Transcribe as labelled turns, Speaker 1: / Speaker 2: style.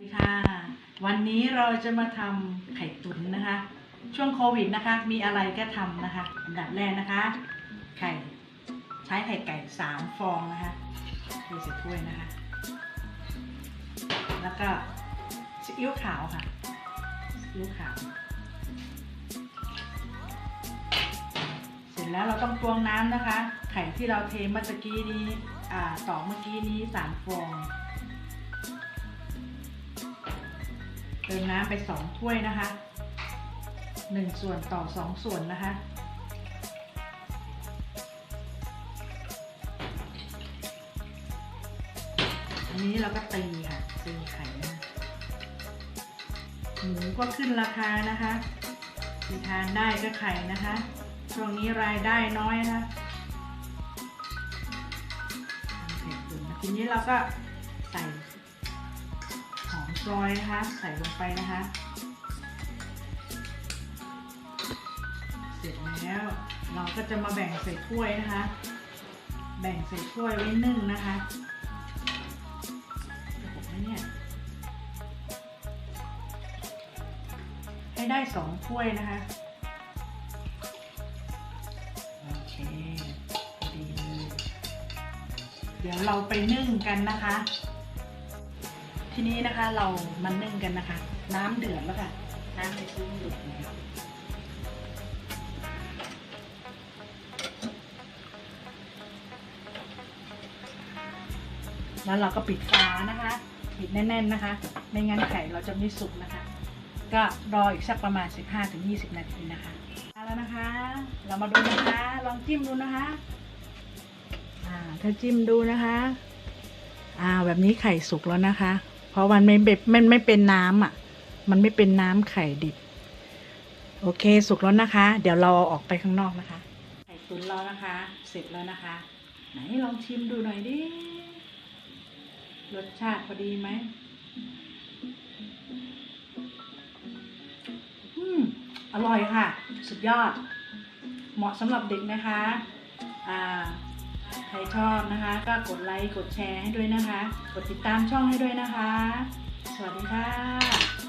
Speaker 1: สวัสดีค่ะ วันนี้เราจะมาทำไข่ตุ๋นนะคะ ช่วงโควิดนะคะ มีอะไรก็ทำนะคะ อันดับแรกนะคะ ไข่ ใช้ไข่ไก่สามฟองนะคะเทใส่ถ้วยนะคะ แล้วก็ซีอิ๊วขาวค่ะซีอิ๊วขาว เสร็จแล้วเราต้องตวงน้ำนะคะ ไข่ที่เราเทเมื่อกี้นี้ อ่าตอกเมื่อกี้นี้สามฟอง เติมน้ำไปสองถ้วยนะคะหนึ่งส่วนต่อสองส่วนนะคะ อันนี้เราก็ตีค่ะตีไข่นะหมูก็ขึ้นราคานะคะที่ทานได้ก็ไข่นะคะช่วงนี้รายได้น้อยนะคะทีนี้เราก็ใส่ ซอยนะคะ ใส่ลงไปนะคะ เสร็จแล้ว เราก็จะมาแบ่งใส่ถ้วยนะคะ แบ่งใส่ถ้วยไว้นึ่งนะคะจะหกไหมเนี่ยให้ได้สองถ้วยนะคะโอเคดีเดี๋ยวเราไปนึ่งกันนะคะ ทีนี้นะคะเรามันนึ่งกันนะคะ น้ำเดือดแล้วค่ะน้ำในซุ้มเดือดแล้วแล้วเราก็ปิดฝานะคะ ปิดแน่นๆนะคะ ไม่งั้นไข่เราจะไม่สุกนะคะ ก็รออีกสักประมาณ 15-20 นาทีนะคะเอาแล้วนะคะ เรามาดูนะคะ ลองจิ้มดูนะคะอ่าถ้าจิ้มดูนะคะอ่าแบบนี้ไข่สุกแล้วนะคะ ราะมันไม่แบบมันไม่เป็นน้ำอะ มันไม่เป็นน้ำไข่ดิบ โอเคสุกแล้วนะคะ เดี๋ยวเราเอาออกไปข้างนอกนะคะ ไข่ตุ๋นเรานะคะ เสร็จแล้วนะคะ ไหนลองชิมดูหน่อยดิ รสชาติพอดีไหมอืมอร่อยค่ะ สุดยอด เหมาะสำหรับเด็กนะคะ อ่า ใครชอบนะคะ ก็กดไลค์กดแชร์ให้ด้วยนะคะ กดติดตามช่องให้ด้วยนะคะ สวัสดีค่ะ